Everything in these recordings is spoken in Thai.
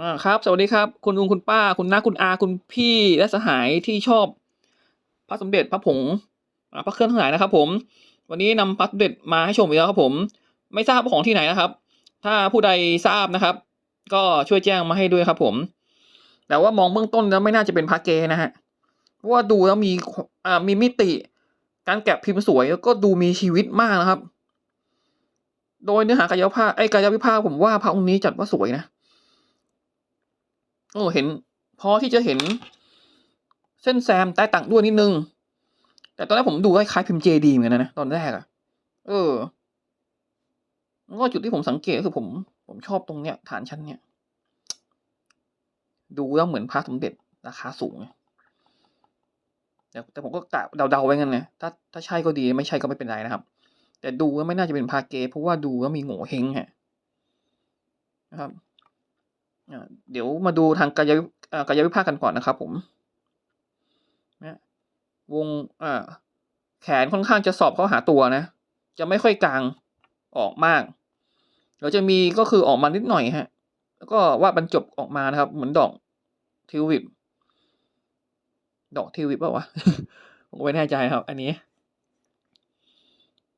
อ่าครับ สวัสดีครับ คุณลุงคุณป้า คุณน้าคุณอาคุณพี่และสหายที่ชอบ พระสมเด็จพระผงพระเครื่องทั้งหลายนะครับ ผม วันนี้นำพระสมเด็จมาให้ชมอีกแล้วครับ ผม ไม่ทราบว่าของที่ไหนนะครับ ถ้าผู้ใดทราบนะครับ ก็ช่วยแจ้งมาให้ด้วยครับ ผม แต่ว่ามองเบื้องต้นแล้วไม่น่าจะเป็นพระเกนะฮะเพราะว่าดูแล้วมีอ่ามีมิติ การแกะพิมพ์สวยแล้วก็ดูมีชีวิตมากนะครับ โดยเนื้อหากายภาพไอ้กายวิภาคผมว่าพระองค์นี้จัดว่าสวยนะ โอ้เห็น พอที่จะเห็นเส้นแซมใต้ตังด้วยนิดนึง แต่ตอนแรกผมดูคล้ายๆพิมพ์เจดีเหมือนกันนะตอนแรกอะเออแล้วก็จุดที่ผมสังเกตก็คือผม ผมชอบตรงเนี้ย ฐานชั้นเนี้ยดูแล้วเหมือนพระสมเด็จราคาสูงแต่แต่ผมก็กะเดาๆไว้งั้นไงถ้าถ้าใช่ก็ดีไม่ใช่ก็ไม่เป็นไรนะครับ แต่ดูแล้วไม่น่าจะเป็นพาเกเพราะว่าดูแล้วมีโง่เฮงฮะนะครับ เดี๋ยวมาดูทางกายวิกายวิภาคกันก่อนนะครับผมนะวงแขนค่อนข้างจะสอบเข้าหาตัวนะ จะไม่ค่อยกลางออกมากเดี๋ยวจะมีก็คือออกมานิดหน่อยฮะ แล้วก็วาดบรรจบออกมานะครับ เหมือนดอกทิวลิปดอกทิวลิปป่าวะผมไม่แน่ใจครับ อันนี้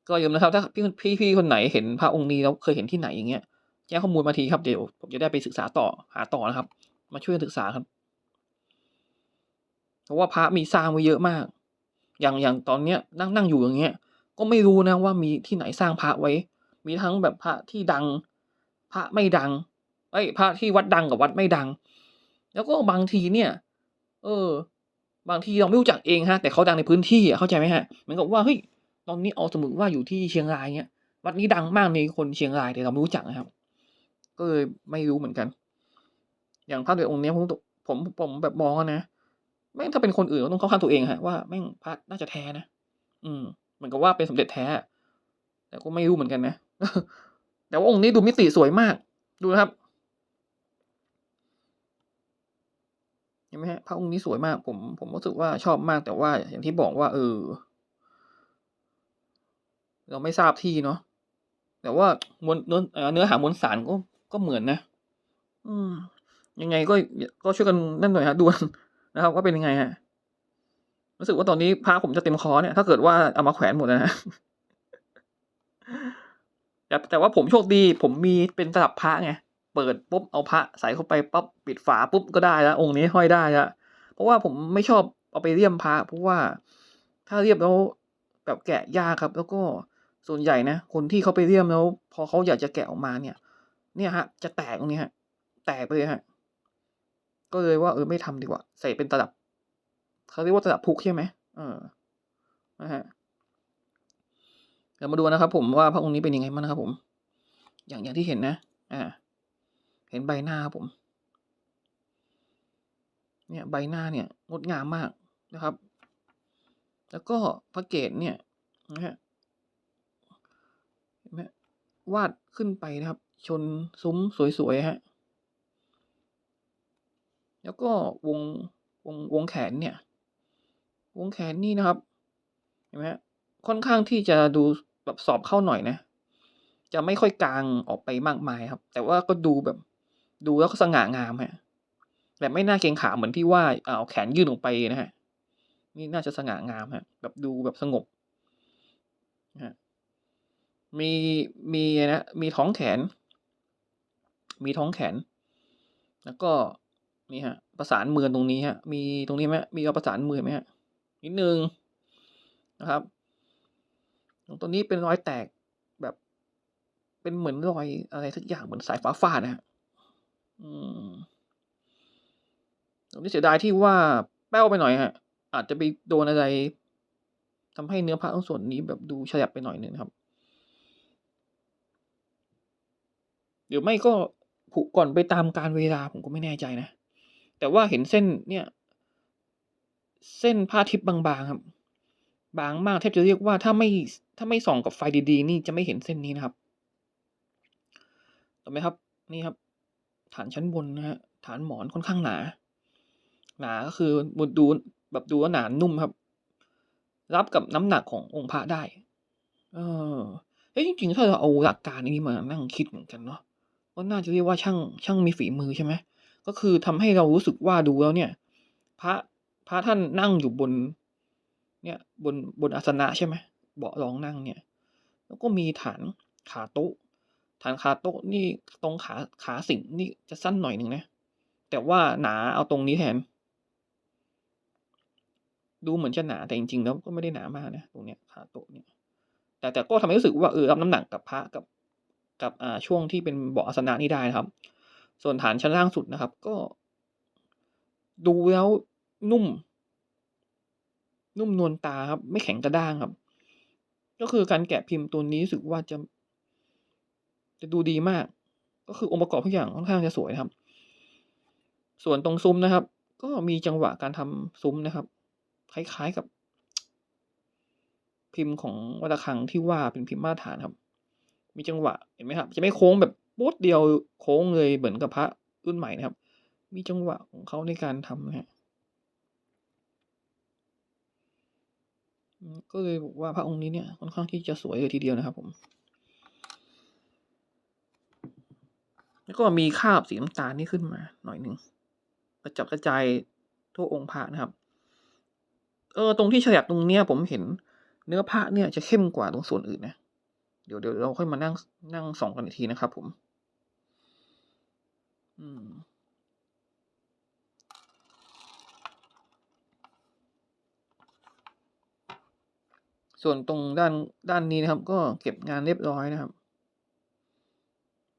ก็อย่าลืมนะครับ ถ้าพี่พี่พี่คนไหนเห็นพระองค์นี้แล้วเคยเห็นที่ไหนอย่างเงี้ย แจ้งข้อมูลมาทีครับเดี๋ยวผมจะได้ไปศึกษาต่อหาต่อนะครับ มาช่วยกันศึกษาครับ เพราะว่าพระมีสร้างไว้เยอะมาก อย่างอย่างตอนเนี้ยนั่งนั่งอยู่อย่างเงี้ย ก็ไม่รู้นะว่ามีที่ไหนสร้างพระไว้ มีทั้งแบบพระที่ดัง พระไม่ดังเอ้พระที่วัดดังกับวัดไม่ดัง แล้วก็บางทีเนี่ย เออ บางทีเราไม่รู้จักเองฮะ แต่เขาดังในพื้นที่อะเข้าใจไหมฮะเหมือนกับว่าเฮ้ยตอนนี้เอาสมมติว่าอยู่ที่เชียงรายเนี้ยวัดนี้ดังมากในคนเชียงรายแต่เราไม่รู้จักนะครับ ก็เลยไม่รู้เหมือนกัน อย่างพระเดชองค์เนี้ยผมผมผมแบบมองนะแม่งถ้าเป็นคนอื่นก็ต้องเข้าข้างตัวเองฮะว่าแม่งพระน่าจะแท้นะอืมเหมือนกับว่าเป็นสมเด็จแท้ แต่ก็ไม่รู้เหมือนกันนะแต่ว่าองค์นี้ดูมิติสวยมาก ดูนะครับเห็นไหมฮะพระองค์นี้สวยมาก ผมผมรู้สึกว่าชอบมากแต่ว่า อย่างที่บอกว่า เออ เราไม่ทราบที่เนาะแต่ว่ามวลเนื้อเนื้อหามวลสารก็ ก็เหมือนนะ อืม ยังไงก็ก็ช่วยกันนั่นหน่อยฮะดูนะครับว่าเป็นยังไงฮะรู้สึกว่าตอนนี้พระผมจะเต็มคอเนี่ยถ้าเกิดว่าเอามาแขวนหมดนะฮะแต่แต่ว่าผมโชคดี ผมมีเป็นตลับพระไงเปิดปุ๊บเอาพระใส่เข้าไปปั๊บปิดฝาปุ๊บก็ได้แล้วองค์นี้ห้อยได้แล้วเพราะว่าผมไม่ชอบเอาไปเลี่ยมพระเพราะว่าถ้าเลี่ยมแล้วแบบแกะยากครับ แล้วก็ส่วนใหญ่นะคนที่เขาไปเลี่ยมแล้ว พอเขาอยากจะแกะออกมาเนี่ย เนี่ยฮะ จะแตกตรงนี้ฮะ แตกไปเลยฮะ ก็เลยว่าเออไม่ทำดีกว่า ใส่เป็นตลับเขาเรียกว่าตลับพุกใช่ไหมเออนะฮะเดี๋ยวมาดูนะครับ ผมว่าพระองค์นี้เป็นยังไงบ้างนะครับผม อย่างอย่างที่เห็นนะ อ่า เห็นใบหน้าครับผม เนี่ยใบหน้าเนี่ยงดงามมากนะครับ แล้วก็พระเกศเนี่ยนะฮะเห็นไหมวาดขึ้นไปนะครับ ชนซุ้มสวยๆฮะ แล้วก็วงวงวงแขนเนี่ย วงแขนนี่นะครับ เห็นไหมฮะ ค่อนข้างที่จะดูแบบสอบเข้าหน่อยนะ จะไม่ค่อยกลางออกไปมากมายครับ แต่ว่าก็ดูแบบ ดูแล้วก็สง่างามฮะ แต่ไม่น่าเกรงขาเหมือนที่ว่าเอาแขนยื่นออกไปนะฮะ นี่น่าจะสง่างามฮะ แบบดูแบบสงบนะฮะมีมีนะมีท้องแขน มีท้องแขน แล้วก็นี่ฮะ ประสานมือตรงนี้ฮะ มีตรงนี้ไหมมีเอาประสานมือไหมฮะ นิดนึงนะครับ ตรงนี้เป็นรอยแตกแบบ เป็นเหมือนรอยอะไรสักอย่างเหมือนสายฟ้าฟาดนะฮะอืมตรงนี้เสียดายที่ว่าแป้วไปหน่อยฮะ อาจจะไปโดนอะไรทำให้เนื้อผ้าตรงส่วนนี้แบบดูฉลับไปหน่อยนึงครับหรือไม่ก็ ผุก่อนไปตามการเวลาผมก็ไม่แน่ใจนะ แต่ว่าเห็นเส้นเนี่ย เส้นผ้าทิพย์บางๆครับ บางมากแทบจะเรียกว่าถ้าไม่ถ้าไม่ส่องกับไฟดีๆ นี่จะไม่เห็นเส้นนี้นะครับถูกไหมครับ นี่ครับ ฐานชั้นบนนะฮะฐานหมอนค่อนข้างหนา หนาก็คือดูดูแบบดูว่าหนานุ่มครับ รับกับน้ำหนักขององค์พระได้ เออเฮ้ยจริงๆถ้าเราเอาหลักการนี้มานั่งคิดเหมือนกันเนาะ ก็น่าจะเรียกว่าช่างช่างมีฝีมือใช่ไหมก็คือทำให้เรารู้สึกว่าดูแล้วเนี่ย พระพระท่านนั่งอยู่บน เนี่ยบนบนอาสนะใช่ไหมเบาะรองนั่งเนี่ย แล้วก็มีฐานขาโต๊ะ ฐานขาโต๊ะนี่ตรงขาขาสิงนี่จะสั้นหน่อยหนึ่งนะแต่ว่าหนาเอาตรงนี้แทน ดูเหมือนจะหนาแต่จริงๆแล้วก็ไม่ได้หนามากนะตรงเนี้ยขาโต๊ะเนี่ย แต่แต่ก็ทำให้รู้สึกว่าเออรับน้ำหนักกับพระกับ กับช่วงที่เป็นเบาะอาสนะนี่ได้นะครับ ส่วนฐานชั้นล่างสุดนะครับ ก็ ดูแล้วนุ่ม นุ่มนวลตาครับ ไม่แข็งกระด้างครับ ก็คือการแกะพิมพ์ตัวนี้รู้สึกว่าจะ จะดูดีมาก ก็คือองค์ประกอบทุกอย่างค่อนข้างจะสวยนะครับ ส่วนตรงซุ้มนะครับ ก็มีจังหวะการทำซุ้มนะครับ คล้ายๆกับ พิมพ์ของวัตคังที่ว่าเป็นพิมพ์มาตรฐานครับ มีจังหวะเห็นไหมครับ จะไม่โค้งแบบปุ๊ดเดียวโค้งเลยเหมือนกับพระรุ่นใหม่นะครับ มีจังหวะของเขาในการทำนะฮะก็เลยบอกว่าพระองค์นี้เนี่ยค่อนข้างที่จะสวยเลยทีเดียวนะครับ ผม แล้วก็มีคาบสีน้ำตาลนี่ขึ้นมาหน่อยหนึ่งกระจับกระจายทั่วองค์พระนะครับ เออตรงที่ฉลับตรงเนี้ยผมเห็นเนื้อพระเนี่ยจะเข้มกว่าตรงส่วนอื่นนะ เดี๋ยวเดี๋ยวเราค่อยมานั่งนั่งส่องกันอีกทีนะครับผม อืมส่วนตรงด้านด้านนี้นะครับ ก็เก็บงานเรียบร้อยนะครับ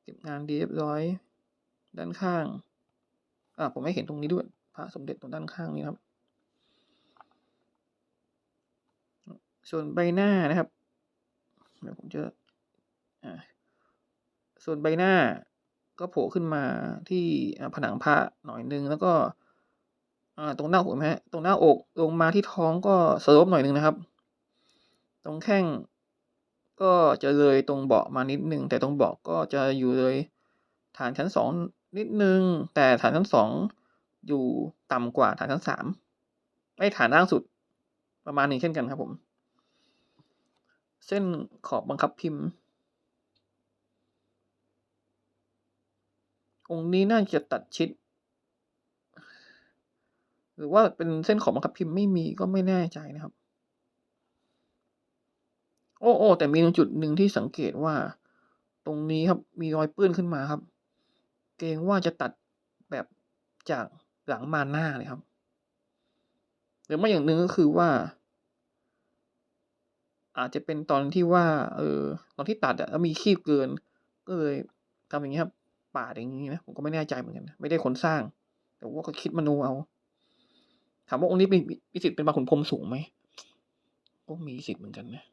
เก็บงานดีเรียบร้อย ด้านข้างอ่าผมไม่เห็นตรงนี้ด้วย พระสมเด็จตรงด้านข้างนี้ครับ ส่วนใบหน้านะครับ เดี๋ยวผมจะอ่าส่วนใบหน้าก็โผล่ขึ้นมาที่ผนังพระหน่อยนึงแล้วก็ตรงหน้าอกเห็นไหมฮะตรงหน้าอกลงมาที่ท้องก็สโลปหน่อยนึงนะครับ ตรงแข้งก็จะเลยตรงเบาะมานิดนึงแต่ตรงเบาะก็จะอยู่เลยฐานชั้นสองนิดนึง แต่ฐานชั้นสองอยู่ต่ำกว่าฐานชั้นสามไอ้ฐานล่างสุดประมาณหนึ่งเช่นกันครับผม เส้นขอบบังคับพิมพ์ องค์นี้น่าจะตัดชิด หรือว่าเป็นเส้นขอบบังคับพิมพ์ไม่มีก็ไม่แน่ใจนะครับ โอ้โอ้แต่มีจุดหนึ่งที่สังเกตว่า ตรงนี้ครับมีรอยเปื้อนขึ้นมาครับ เกรงว่าจะตัดแบบจากหลังมาหน้าเลยครับหรือไม่อย่างหนึ่งก็คือว่า อาจจะเป็นตอนที่ว่า เออ ตอนที่ตัดอะแล้วมีคีบเกิน ก็เลยทำอย่างนี้ครับ ปาดอย่างนี้นะ ผมก็ไม่แน่ใจเหมือนกันนะไม่ได้คนสร้าง แต่ว่าก็คิดมโนเอา ถามว่าองค์นี้มีมีสิทธิ์เป็นบาขุนพรมสูงไหม ก็มีสิทธิ์เหมือนกันนะ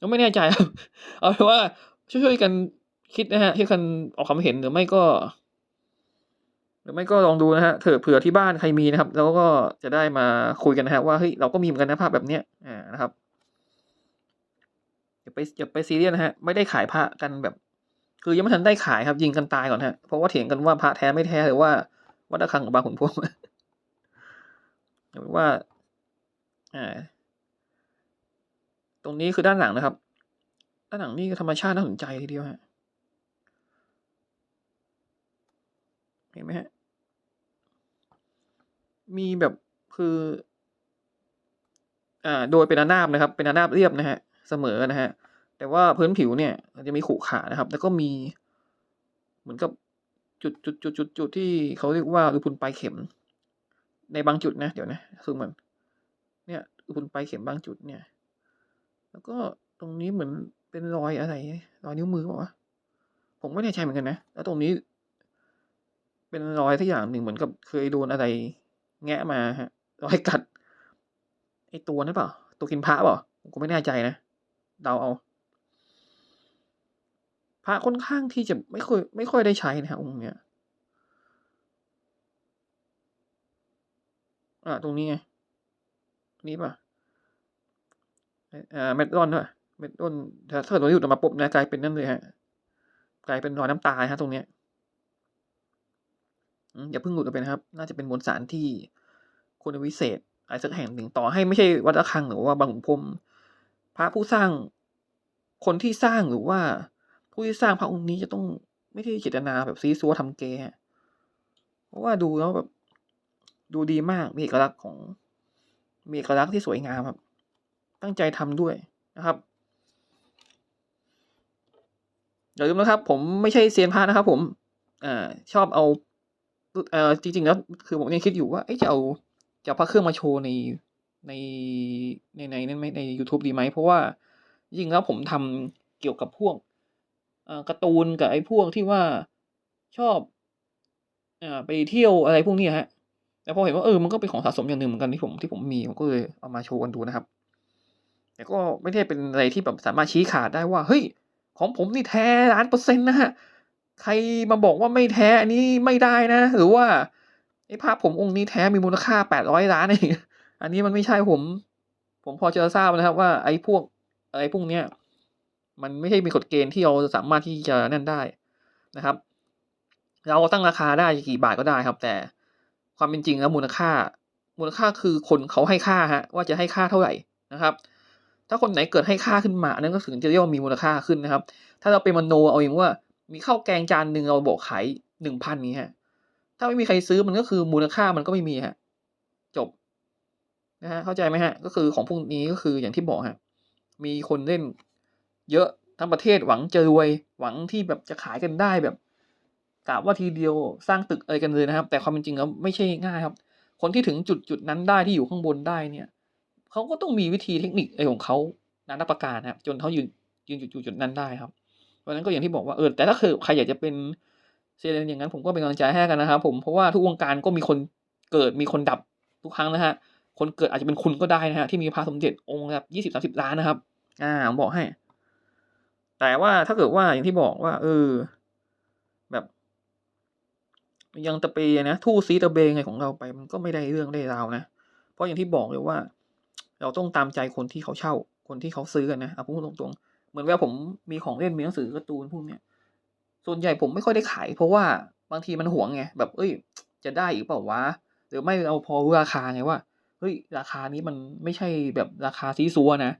ก็ไม่แน่ใจครับ เอาเป็นว่าช่วยๆกันคิดนะฮะช่วยกันออกความเห็นหรือไม่ก็ หรือไม่ก็ลองดูนะฮะเถอเผื่อที่บ้านใครมีนะครับ แล้วก็จะได้มาคุยกันนะฮะว่าเฮ้ยเราก็มีเหมือนกันนะภาพแบบเนี้ยอ่านะครับอย่าไปอย่าไปซีเรียสนะฮะไม่ได้ขายพระกันแบบ คือยังไม่ทันได้ขายครับยิงกันตายก่อนฮะเพราะว่าเถียงกันว่าพระแท้ไม่แท้หรือว่าวัดระฆังกับบางขุนพรหมหรือว่าอ่าตรงนี้คือด้านหลังนะครับ ด้านหลังนี่ธรรมชาติน่าสนใจทีเดียวฮะ เห็นไหมฮะ มีแบบคือ อ่า โดยเป็นระนาบนะครับ เป็นระนาบเรียบนะฮะ เสมอนะฮะ แต่ว่าพื้นผิวเนี่ยจะมีขรุขระนะครับ แล้วก็มี เหมือนกับจุดจุดจุดจุดจุดที่เขาเรียกว่ารูพุนปลายเข็ม ในบางจุดนะ เดี๋ยวนะซูมมัน เนี่ยรูพุนปลายเข็มบางจุดเนี่ย แล้วก็ตรงนี้เหมือนเป็นรอยอะไรรอยนิ้วมือเปล่าวะผมไม่แน่ใจเหมือนกันนะ แล้วตรงนี้ เป็นรอยทุกอย่างหนึ่งเหมือนกับเคยโดนอะไร แงะมาฮะรอยกัด ไอตัวนั่นเปล่า ตัวกินพระเปล่าผมก็ไม่แน่ใจนะ เดาเอา พระค่อนข้างที่จะไม่ค่อยไม่ค่อยได้ใช้นะฮะองค์เนี้ย อ่าตรงนี้ไง นี่ป่ะอ่าเม็ดร่อนด้วยเม็ดร่อนถ้าเกิดตัวนี้หลุดออกมาปุ๊บนะกลายเป็นนั่นเลยฮะ กลายเป็นรอยน้ำตาฮะตรงเนี้ย อย่าเพิ่งหลุดออกไปนะครับ น่าจะเป็นมวลสารที่คุณวิเศษอะไรสักแห่งหนึ่งต่อให้ไม่ใช่วัดระฆังหรือว่าบางขุนพรมพระผู้สร้างคนที่สร้างหรือว่า ผู้ที่สร้างพระองค์นี้จะต้องไม่ได้เจตนาแบบซีซัวทำเกย์ฮะเพราะว่าดูแล้วแบบ ดูดีมากมีเอกลักษณ์ของมีเอกลักษณ์ที่สวยงามครับ ตั้งใจทำด้วยนะครับอย่าลืมนะครับ ผมไม่ใช่เซียนพระนะครับ ผม อ่า ชอบเอา เออจริง ๆ แล้วคือผมยังคิดอยู่ว่าเอ๊ะจะเอาจะเอาพระเครื่องมาโชว์ในในในในในในใน YouTube ดีไหมเพราะว่าจริงๆแล้วผมทำเกี่ยวกับพวกการ์ตูนกับไอ้พวกที่ว่าชอบอ่าไปเที่ยวอะไรพวกนี้ฮะแต่พอเห็นว่าเออมันก็เป็นของสะสมอย่างหนึ่งเหมือนกันที่ผมที่ผมมีผมก็เลยเอามาโชว์กันดูนะครับ แต่ก็ไม่ได้เป็นอะไรที่แบบสามารถชี้ขาดได้ว่าเฮ้ยของผมนี่แท้ล้านเปอร์เซ็นต์นะฮะ ใครมาบอกว่าไม่แท้อันนี้ไม่ได้นะ หรือว่าไอ้ภาพผมองค์นี้แท้มีมูลค่าแปดร้อยล้านเองอันนี้มันไม่ใช่ผม ผมพอจะทราบนะครับว่าไอ้พวกไอะไรพวกเนี้ยมันไม่ใช่มีกฎเกณฑ์ที่เราสามารถที่จะนั่นได้นะครับ เราตั้งราคาได้กี่บาทก็ได้ครับ แต่ความเป็นจริงแล้วมูลค่า มูลค่าคือคนเขาให้ค่าฮะว่าจะให้ค่าเท่าไหร่นะครับ ถ้าคนไหนเกิดให้ค่าขึ้นมาอันนั้นก็ถึงจะเรียกว่ามีมูลค่าขึ้นนะครับ ถ้าเราเป็นมโนเอาเองว่า มีข้าวแกงจานหนึ่งเราบอกขายหนึ่งพันนี้ฮะ ถ้าไม่มีใครซื้อมันก็คือมูลค่ามันก็ไม่มีฮะ จบนะฮะเข้าใจไหมฮะ ก็คือของพวกนี้ก็คืออย่างที่บอกฮะ มีคนเล่น เยอะทั้งประเทศหวังจะรวยหวังที่แบบจะขายกันได้แบบกะว่าทีเดียวสร้างตึกอะไรกันเลยนะครับ แต่ความเป็นจริงแล้วไม่ใช่ง่ายครับ คนที่ถึงจุดจุดนั้นได้ที่อยู่ข้างบนได้เนี่ยเขาก็ต้องมีวิธีเทคนิคอะไรของเขานานาประการนะครับจนเขายืนยืนจุดจุดนั้นได้ครับ เพราะนั้นก็อย่างที่บอกว่าเออแต่ถ้าคือใครอยากจะเป็นเซเลนอย่างนั้นผมก็เป็นกำลังใจให้กันนะครับผมเพราะว่าทุกวงการก็มีคนเกิดมีคนดับทุกครั้งนะฮะคนเกิดอาจจะเป็นคุณก็ได้นะฮะที่มีพระสมเด็จองค์แบบยี่สิบสาสิบล้านนะครับ อ่าผมบอกให้ แต่ว่าถ้าเกิดว่าอย่างที่บอกว่า เออ แบบ ยังตะเปนะทู่ซีตะเบงไงของเราไป มันก็ไม่ได้เรื่องได้ราวนะเพราะอย่างที่บอกเลยว่า เราต้องตามใจคนที่เขาเช่า คนที่เขาซื้อกันนะเอาพูดตรงๆ เหมือนเวลาผมมีของเล่นมีหนังสือการ์ตูนพวกเนี้ยส่วนใหญ่ผมไม่ค่อยได้ขาย เพราะว่าบางทีมันหวงไงแบบเอ้ย จะได้อีกเปล่าวะหรือไม่เราพอรู้ราคาไงว่าเฮ้ยราคานี้มันไม่ใช่แบบราคาซีซัวนะ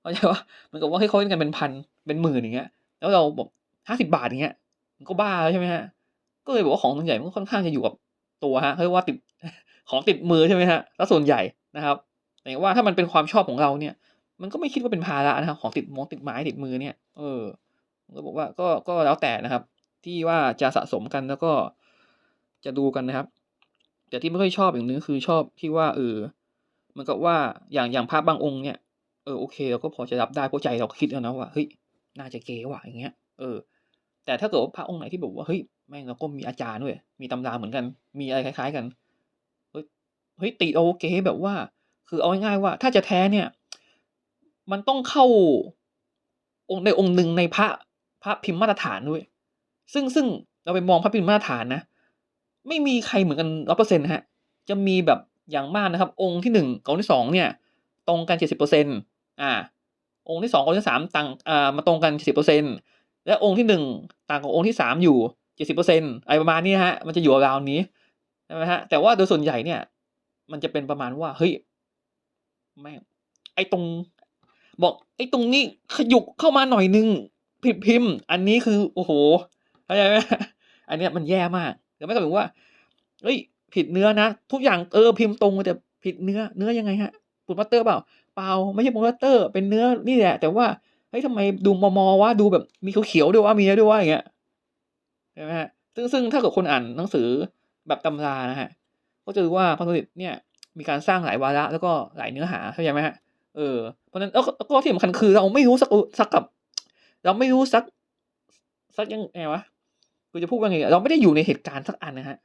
เข้าใจว่ามันกับว่าให้เขาเล่นกันเป็นพันเป็นหมื่นอย่างเงี้ย แล้วเราบอกห้าสิบาทอย่างเงี้ยมันก็บ้าแล้วใช่ไหมฮะก็เลยบอกว่าของส่วนใหญ่มันค่อนข้างจะอยู่กับตัวฮะเรียกว่าติดของติดมือใช่ไหมฮะแล้วส่วนใหญ่นะครับแต่ว่าถ้ามันเป็นความชอบของเราเนี่ย มันก็ไม่คิดว่าเป็นภาระนะครับ ของติดมองติดไม้ติดมือเนี่ย เออก็บอกว่าก็ก็แล้วแต่นะครับ ที่ว่าจะสะสมกันแล้วก็จะดูกันนะครับ แต่ที่ไม่ค่อยชอบอย่างนึงคือชอบที่ว่าเออมันก็ว่าอย่างอย่างพระบางองค์เนี่ยเออโอเคเราก็พอจะรับได้เพราะใจเราคิดแล้วนะว่าเฮ้ยน่าจะเก๋ว่ะอย่างเงี้ย เออ แต่ถ้าเกิดว่าพระองค์ไหนที่บอกว่าเฮ้ยแม่งเราก็มีอาจารย์ด้วยมีตำราเหมือนกัน มีอะไรคล้าย ๆ กันเฮ้ยเฮ้ยติโอเก๋แบบว่า คือเอาง่ายๆว่า ถ้าจะแท้เนี่ย มันต้องเข้าองค์ในองค์หนึ่งในพระพระพิมพ์มาตรฐานด้วย ซึ่งซึ่งเราไปมองพระพิมพ์มาตรฐานนะ ไม่มีใครเหมือนกันร้อเปอร์เซ็นต์ฮะ จะมีแบบอย่างมากนะครับ องค์ที่หนึ่งกับองค์ที่สองเนี่ย ตรงกันเจ็ดสิบเปอร์เซ็นต์อ่า องค์ที่สององค์ที่สามต่างอ่ามาตรงกันเจ็ดสิบเปอร์เซ็นต์และองค์ที่หนึ่งต่างกับองค์ที่สามอยู่เจ็ดสิบเปอร์เซ็นต์อะไรประมาณนี้ฮะ มันจะอยู่ราวนี้ใช่ไหมฮะ แต่ว่าโดยส่วนใหญ่เนี่ย มันจะเป็นประมาณว่า เฮ้ย แม่ง ไอ้ตรง บอกไอ้ตรงนี้ขยุกเข้ามาหน่อยนึงผิดพิมพ์ อันนี้คือโอ้โหเข้าใจไหมอันเนี้ยมันแย่มากเดี๋ยวไม่ก็ถึงว่าเฮ้ย ผิดเนื้อนะ ทุกอย่างเออพิมพ์ตรงแต่ผิดเนื้อเนื้อยังไงฮะปูดมัตเตอร์เปล่าเปล่าไม่ใช่ปูดมัตเตอร์ เป็นเนื้อนี่แหละ แต่ว่าเฮ้ยทำไมดูมอมอว่าดูแบบมีเขียวๆด้วยว่ามีด้วยว่าอย่างเงี้ยใช่ไหมฮะซึ่งซึ่งถ้าเกิดคนอ่านหนังสือแบบตำรานะฮะก็จะรู้ว่าพระสมเด็จเนี่ยมีการสร้างหลายวาระแล้วก็หลายเนื้อหาเข้าใจไหมฮะเออ ราะนั้นแล้วก็ที่สำคัญคือเราไม่รู้สักสักกับ เราไม่รู้สักสักยังไงวะกูจะพูดว่าไงเราไม่ได้อยู่ในเหตุการณ์สักอันนะฮะ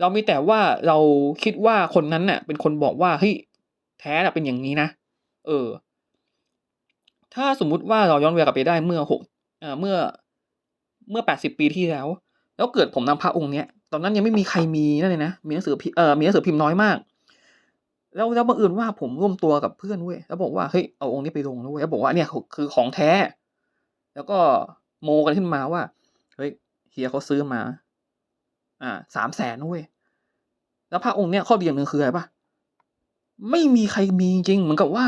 เรามีแต่ว่าเราคิดว่าคนนั้นน่ะ เป็นคนบอกว่าเฮ้ยแท้น่ะเป็นอย่างนี้นะเออ ถ้าสมมุติว่าเราย้อนเวลากลับไปได้เมื่อหกเอ่อเมื่อเมื่อแปดสิบปีที่แล้ว แล้วเกิดผมนำพระองค์เนี้ยตอนนั้นยังไม่มีใครมีนั่นเลยนะมีหนังสือพิเอ่อมีหนังสือพิมพ์น้อยมาก แล้วแล้วบังเอิญว่าผมร่วมตัวกับเพื่อนเว้ยแล้วบอกว่าเฮ้ยเอาองค์นี้ไปลงนะเว้ยแล้วบอกว่าเนี่ยคือของแท้ แล้วก็โมกันขึ้นมาว่าเฮ้ยเฮียเขาซื้อมา อ่าสามแสนเว้ยแล้วพระองค์เนี้ยข้อดีอย่างหนึ่งคืออะไรปะไม่มีใครมีจริงเหมือนกับว่า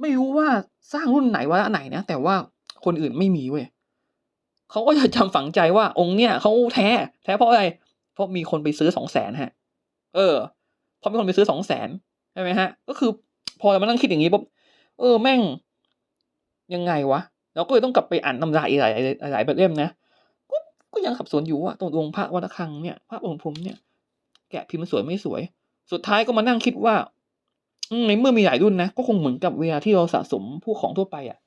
ไม่รู้ว่าสร้างรุ่นไหนวะไหนนะแต่ว่าคนอื่นไม่มีเว้ยเขาก็จะจำฝังใจว่าองค์เนี่ยเขาแท้ แท้เพราะอะไร เพราะมีคนไปซื้อสองแสนฮะ เออเพอมีคนไปซื้อสองแสน ใช่ไหมฮะ ก็คือพอเรามานั่งคิดอย่างนี้ปุ๊บเออแม่งยังไงวะเราก็เลยต้องกลับไปอ่านตำราอีกหลายหลายแบบเล่มนะก็ก็ยังขับสนอยู่ว่าตรงองค์พระวัดระฆังเนี่ยพระองค์ผมเนี่ย แกะพิมพ์สวยไม่สวย สุดท้ายก็มานั่งคิดว่าในเมื่อมีหลายรุ่นนะ ก็คงเหมือนกับเวลาที่เราสะสมผู้ของทั่วไปอะ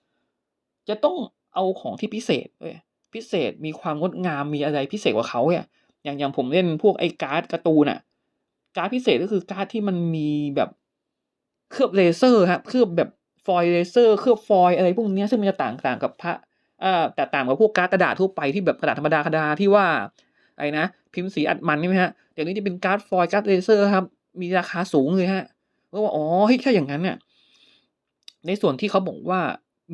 จะต้องเอาของที่พิเศษเว้ยพิเศษมีความงดงามมีอะไรพิเศษกว่าเขาเนี่ยอย่างอย่างผมเล่นพวกไอ้การ์ดการ์ตูนอะ การ์ดพิเศษก็คือการ์ดที่มันมีแบบเคลือบเลเซอร์ครับเคลือบแบบฟอยล์เลเซอร์เคลือบฟอยล์อะไรพวกนี้ซึ่งมันจะต่างต่างกับพระอ่าแต่ต่างกับพวกการ์ดกระดาษทั่วไปที่แบบกระดาษธรรมดาธรรมดาที่ว่าไอ้นะพิมพ์สีอัดมันใช่ไหมฮะเดี๋ยวนี้จะเป็นการ์ดฟอยล์การ์ดเลเซอร์ครับ มีราคาสูงเลยฮะก็ว่าอ๋อเฮ้ยถ้าอย่างนั้นเนี่ยในส่วนที่เขาบอกว่า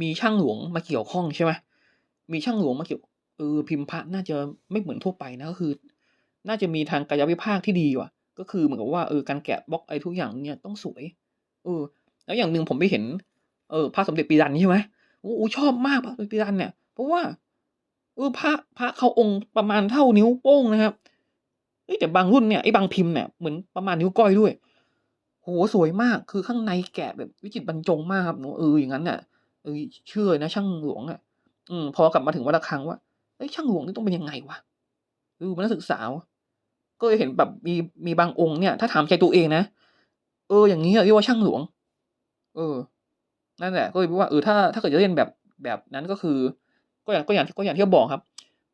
มีช่างหลวงมาเกี่ยวข้องใช่ไหมมีช่างหลวงมาเกี่ยวเออพิมพ์พระน่าจะไม่เหมือนทั่วไปนะก็คือ น่าจะมีทางกายวิภาคที่ดีกว่า ก็คือเหมือนกับว่าเออการแกะบล็อกไอ้ทุกอย่างเนี่ยต้องสวย เออ แล้วอย่างหนึ่งผมไปเห็นเออพระสมเด็จปีรันใช่ไหมโอ้ชอบมากพระสมเด็จปีรันเนี่ย เพราะว่าเออพระพระเขาองค์ประมาณเท่านิ้วโป้งนะครับเอ้แต่บางรุ่นเนี่ยไอ้บางพิมพ์เนี่ยเหมือนประมาณนิ้วก้อยด้วยโหสวยมากคือข้างในแกะแบบวิจิตรบรรจงมากครับหนูเอออย่างนั้นน่ะเออเชื่อนะ ช่างหลวงอะ อืมพอกลับมาถึงวัดระฆังว่าเอ้ช่างหลวงนี่ต้องเป็นยังไงวะเออมันน่าศึกษาว่ะ ก็เลยเห็นแบบมีมีบางองค์เนี่ย ถ้าถามใจตัวเองนะเอออย่างนี้เรียกว่าช่างหลวง เออ นั่นแหละ ก็เลยว่าเออถ้าถ้าเกิดจะเล่นแบบแบบนั้นก็คือ ก็อย่างก็อย่างก็อย่างที่เขาบอกครับ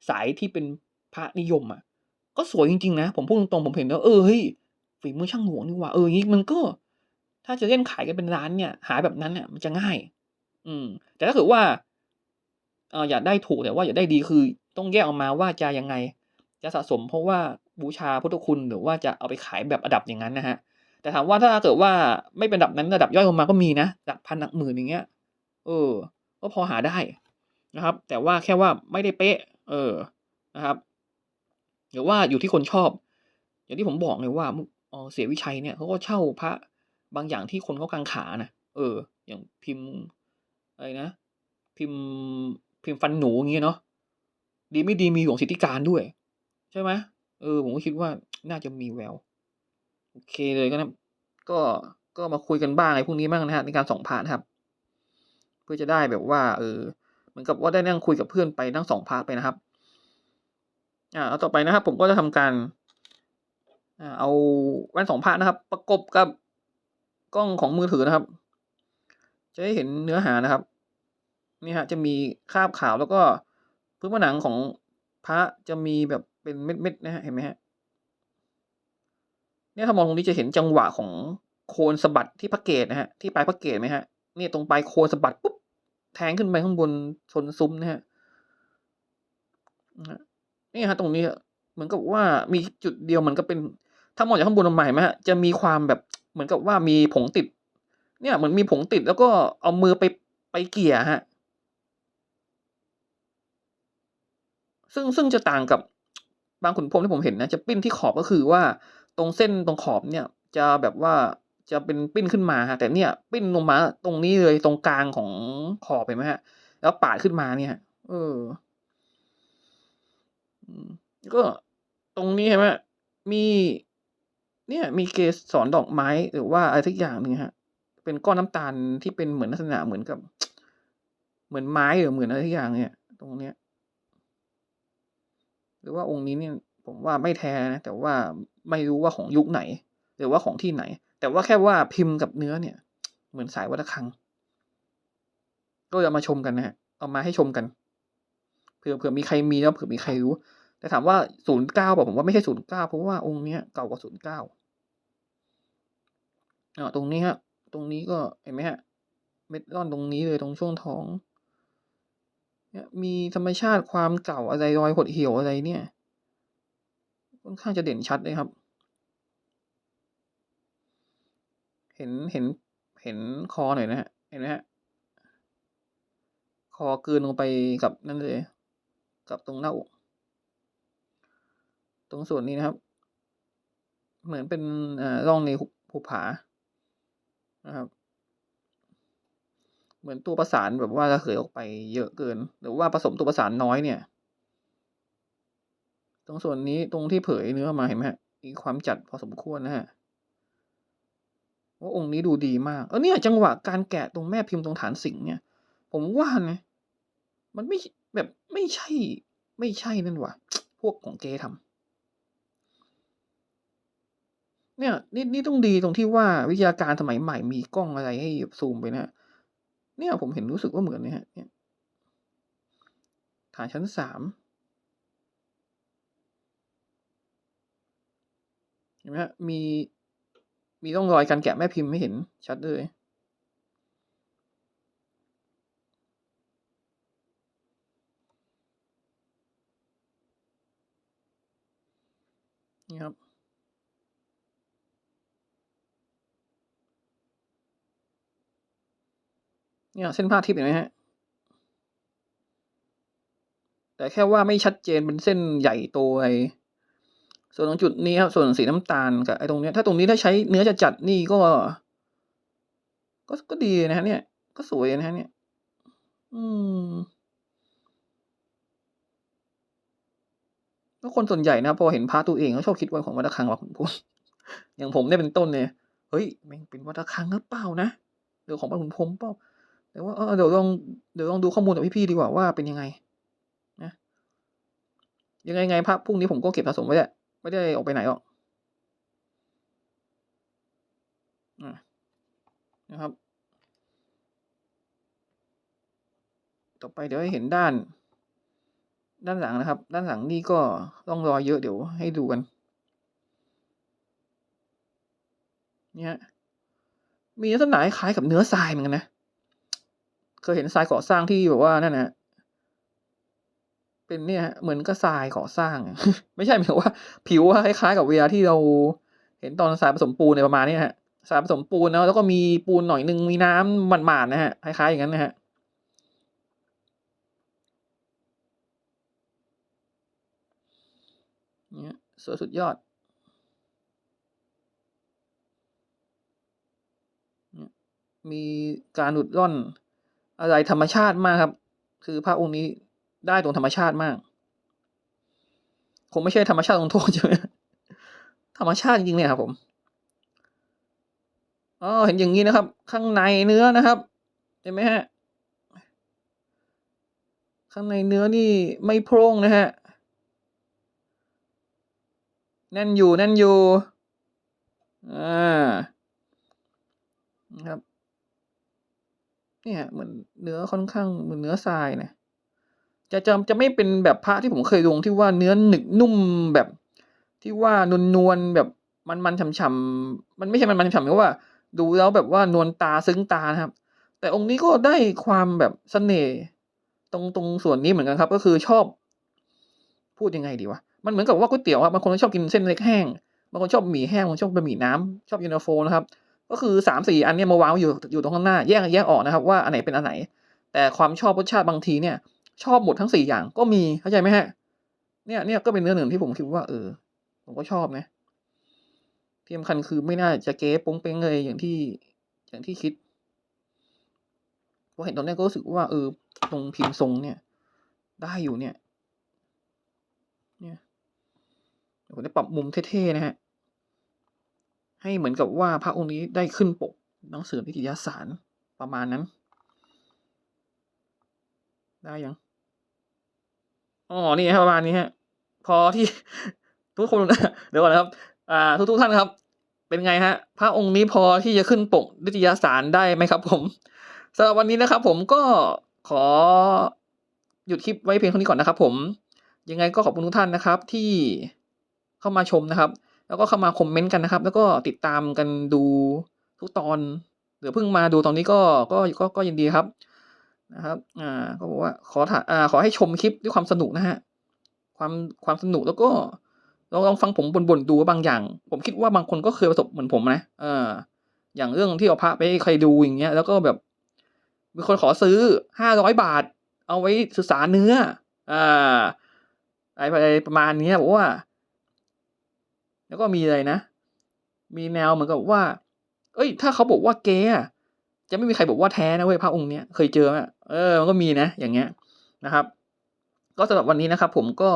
สายที่เป็นพระนิยมอะ ก็สวยจริงๆนะผมพูดตรงๆผมเห็นแล้วเออเฮ้ยฝีมือช่างหลวงนี่ว่าเอออย่างนี้มันก็ ถ้าจะเล่นขายกันเป็นร้านเนี่ย หาแบบนั้นเนี่ยมันจะง่าย อืม แต่ถ้าเกิดว่าเอออยากได้ถูกแต่ว่าอยากได้ดีคือ ต้องแยกออกมาว่าจะยังไง จะสะสมเพราะว่า บูชาพุทธคุณหรือว่าจะเอาไปขายแบบระดับอย่างนั้นนะฮะแต่ถามว่าถ้าเกิดว่าไม่เป็นระดับนั้นระดับย่อยลงมาก็มีนะหลักพันหลักหมื่นอย่างเงี้ย เออ ก็พอหาได้นะครับ แต่ว่าแค่ว่าไม่ได้เป๊ะ เออนะครับหรือว่าอยู่ที่คนชอบ อย่างที่ผมบอกเลยว่าเออเสียวิชัยเนี่ยเขาก็เช่าพระบางอย่างที่คนเขากังขานะเออ อย่างพิมพ์อะไรนะพิมพ์พิมพ์ฟันหนูอย่างเงี้ยเนาะดีไม่ดีมีหลวงสิทธิการด้วย ใช่ไหม ออผมก็คิดว่าน่าจะมีแววโอเคเลยก็นะก็ก็มาคุยกันบ้างไอ้พวกนี้บ้างนะฮะในการส่องพานะครับ เพื่อจะได้แบบว่า เออเหมือนกับว่าได้นั่งคุยกับเพื่อนไปนั่งสองพาร์ทไปนะครับ อ่าเอาต่อไปนะครับ ผมก็จะทำการอ่าเอาแว่นสองพาร์ทนะครับ ประกบกับกล้องของมือถือนะครับ จะให้เห็นเนื้อหานะครับนี่ฮะจะมีคราบขาวแล้วก็พื้นผนังของพระจะมีแบบ เป็นเม็ดๆนะฮะเห็นไหมฮะเนี่ยถ้ามองตรงนี้จะเห็นจังหวะของโคนสะบัดที่พระเกตนะฮะที่ปลายพระเกตไหมฮะเนี่ยตรงปลายโคนสะบัดปุ๊บแทงขึ้นไปข้างบนชนซุ้มนะฮะนี่ฮะตรงนี้เหมือนกับว่ามีจุดเดียวมันก็เป็น ถ้ามองจากข้างบนลงมาเห็นไหมฮะจะมีความแบบเหมือนกับว่ามีผงติด เนี่ยเหมือนมีผงติดแล้วก็เอามือไปไปเกี่ยฮะซึ่งซึ่งจะต่างกับ บางขุนพรมที่ผมเห็นนะจะปิ้นที่ขอบก็คือว่าตรงเส้นตรงขอบเนี่ยจะแบบว่าจะเป็นปิ้นขึ้นมาฮะแต่เนี่ยปิ้นลงมาตรงนี้เลยตรงกลางของขอบเห็นไหมฮะ แล้วปาดขึ้นมาเนี่ย เออก็ตรงนี้ใช่ไหมมี เนี่ย มีเกสรดอกไม้หรือว่าอะไรสักอย่างหนึ่งฮะ เป็นก้อนน้ำตาลที่เป็นเหมือนลักษณะเหมือนกับ เหมือนไม้หรือเหมือนอะไรสักอย่างเนี่ย ตรงเนี้ย หรือว่าองค์นี้เนี่ยผมว่าไม่แท้นะแต่ว่าไม่รู้ว่าของยุคไหน หรือว่าของที่ไหน แต่ว่าแค่ว่าพิมพ์กับเนื้อเนี่ย เหมือนสายวัตคัง ก็จะมาชมกันนะฮะเอามาให้ชมกันเผื่อเผื่อมีใครมีแล้วเผื่อมีใครรู้ แต่ถามว่าศูนย์เก้าบอกผมว่าไม่ใช่ศูนย์เก้าเพราะว่าองค์เนี้ยเก่ากว่าศูนย์เก้าอ่าตรงนี้ฮะ ตรงนี้ก็เห็นไหมฮะเม็ดร่อนตรงนี้เลยตรงช่วงท้อง มีธรรมชาติความเก่าอะไรรอยหดเหี่ยวอะไรเนี่ย ค่อนข้างจะเด่นชัดเลยครับ เห็นเห็นเห็นคอหน่อยนะฮะ เห็นไหมฮะ คอกืนลงไปกับนั่นเลย กับตรงหน้าอกตรงส่วนนี้นะครับ เหมือนเป็นอ่าร่องในภูผานะครับ เหมือนตัวประสานแบบว่าระเหยออกไปเยอะเกิน หรือว่าผสมตัวประสานน้อยเนี่ย ตรงส่วนนี้ตรงที่เผยเนื้อมาเห็นไหมฮะมีความจัดพอสมควรนะฮะว่าองค์นี้ดูดีมาก เออเนี่ยจังหวะการแกะตรงแม่พิมพ์ตรงฐานสิงเนี่ย ผมว่านะมันไม่แบบไม่ใช่ ไม่ใช่นั่นหว่ะพวกของเกทำเนี่ยนี่นี่ต้องดีตรงที่ว่าวิทยาการสมัยใหม่มีกล้องอะไรให้ซูมไปนะ เนี่ยผมเห็นรู้สึกว่าเหมือนเนี่ยฮะเนี่ยฐานชั้นสามเห็นไหมฮะมีมีร่องรอยการแกะแม่พิมพ์ไม่เห็นชัดเลย นี่ครับ เนี่ยเส้นผ้าทิพย์เห็นไหมฮะ แต่แค่ว่าไม่ชัดเจนเป็นเส้นใหญ่โตไอส่วนตรงจุดนี้ครับส่วนสีน้ำตาลกับไอ้ตรงเนี้ยถ้าตรงนี้ถ้าใช้เนื้อจะจัดนี่ก็ ก็ก็ดีนะฮะเนี่ย ก็สวยนะฮะเนี่ย อืมแล้วคนส่วนใหญ่นะพอเห็นพระตัวเองก็ชอบคิดว่าของวัดระฆังว่ะผมพูดอย่างผมเนี่ยเป็นต้นเนี่ยเฮ้ยแม่งเป็นวัดระฆังหรือเปล่านะเดี๋ยวของพระขุนพรมเปล่า แต่ว่าเออเดี๋ยวลองเดี๋ยวลองดูข้อมูลจากพี่ๆดีกว่าว่าเป็นยังไงนะยังไงไงพระพรุ่งนี้ผมก็เก็บสะสมไว้แหละไม่ได้ออกไปไหนหรอกนะครับ ต่อไปเดี๋ยวให้เห็นด้าน ด้านหลังนะครับ ด้านหลังนี่ก็ต้องรอยเยอะเดี๋ยวให้ดูกันเนี่ยมีลักษณะคล้ายกับเนื้อทรายเหมือนกันนะ เคยเห็นทรายก่อสร้างที่แบบว่านั่นนะเป็นเนี่ย เหมือนกับทรายก่อสร้าง ไม่ใช่หมายว่า ผิวคล้ายๆกับเวลาที่เราเห็นตอนทรายผสมปูนในประมาณนี้ฮะทรายผสมปูนเนาะแล้วก็มีปูนหน่อยนึงมีน้ำหมาดๆนะฮะคล้ายๆอย่างนั้นนะฮะเนี่ยสวยสุดยอดมีการหลุดร่อน อะไรธรรมชาติมากครับ คือพระองค์นี้ได้ตรงธรรมชาติมาก คงไม่ใช่ธรรมชาติลงโทษใช่ไหมธรรมชาติจริงๆเนี่ยครับผมอ๋อเห็นอย่างนี้นะครับ ข้างในเนื้อนะครับเห็นไหมฮะข้างในเนื้อนี่ไม่โพร่งนะฮะแน่นอยู่แน่นอยู่อ่า นะครับ เนี่ยเหมือนเนื้อค่อนข้างเหมือนเนื้อทรายนะจะจะจะไม่เป็นแบบพระที่ผมเคยลงที่ว่าเนื้อหนึกนุ่มแบบที่ว่านวลนวลแบบมันมันฉ่ำๆมันไม่ใช่มันมันฉ่ำๆเพราะว่า ดูแล้วแบบว่านวลตาซึ้งตานะครับ แต่องค์นี้ก็ได้ความแบบเสน่ห์ตรงตรงส่วนนี้เหมือนกันครับ ก็คือชอบ พูดยังไงดีวะมันเหมือนกับว่าก๋วยเตี๋ยวครับบางคนชอบกินเส้นเล็กแห้งบางคนชอบหมี่แห้งบางคนชอบบะหมี่น้ำชอบย็นตาโฟนะครับ ก็คือสามสี่อันเนี้ยมาวางอยู่อยู่ตรงข้างหน้าแยกแยกออกนะครับ ว่าอันไหนเป็นอันไหน แต่ความชอบรสชาติบางทีเนี่ย ชอบหมดทั้งสี่อย่างก็มีเข้าใจไหมฮะ เนี่ยเนี่ยก็เป็นเนื้อหนึ่งที่ผมคิดว่าเออ ผมก็ชอบนะที่สำคัญคือไม่น่าจะเก๊ปงเป้งเลยอย่างที่อย่างที่คิดพอเห็นตอนนี้ก็รู้สึกว่าเออตรงพิมพ์ทรงเนี่ย ได้อยู่เนี่ย เนี่ยผมได้ปรับมุมเท่ๆนะฮะ ให้เหมือนกับว่าพระองค์นี้ได้ขึ้นปกหนังสือนิตยสารประมาณนั้น ได้ยัง อ๋อ นี่ครับประมาณนี้ฮะ พอที่ทุกคนเดี๋ยวก่อนนะครับ อ่า ทุกทุกท่านครับ เป็นไงฮะ พระองค์นี้พอที่จะขึ้นปกนิตยสารได้ไหมครับ ผมสำหรับวันนี้นะครับ ผมก็ขอหยุดคลิปไว้เพียงเท่านี้ก่อนนะครับ ผม ยังไงก็ขอบคุณทุกท่านนะครับ ที่เข้ามาชมนะครับ แล้วก็เข้ามาคอมเมนต์กันนะครับ แล้วก็ติดตามกันดูทุกตอนหรือเพิ่งมาดูตอนนี้ก็ก็ก็ก็ยินดีครับนะครับอ่าก็บอกว่าขอถ่าอ่าขอให้ชมคลิปด้วยความสนุกนะฮะความความสนุกแล้วก็ลองลองฟังผมบ่นๆดูบางอย่าง ผมคิดว่าบางคนก็เคยประสบเหมือนผมนะเอออย่างเรื่องที่เอาพระไปใครดูอย่างเงี้ย แล้วก็แบบมีคนขอซื้อห้าร้อยบาท เอาไว้ศึกษาเนื้ออ่าอะไรประมาณนี้บอกว่า แล้วก็มีอะไรนะ มีแนวเหมือนกับว่า เอ้ย ถ้าเขาบอกว่าเก๊อจะไม่มีใครบอกว่าแท้นะเว้ยพระองค์เนี้ยเคยเจอไหมเออมันก็มีนะ อย่างเงี้ยนะครับ ก็สำหรับวันนี้นะครับ ผมก็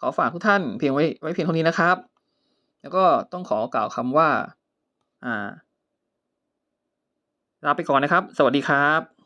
ขอฝากทุกท่านเพียงไว้ไว้เพียงเท่านี้นะครับ แล้วก็ต้องขอกล่าวคำว่า อ่าลาไปก่อนนะครับ สวัสดีครับ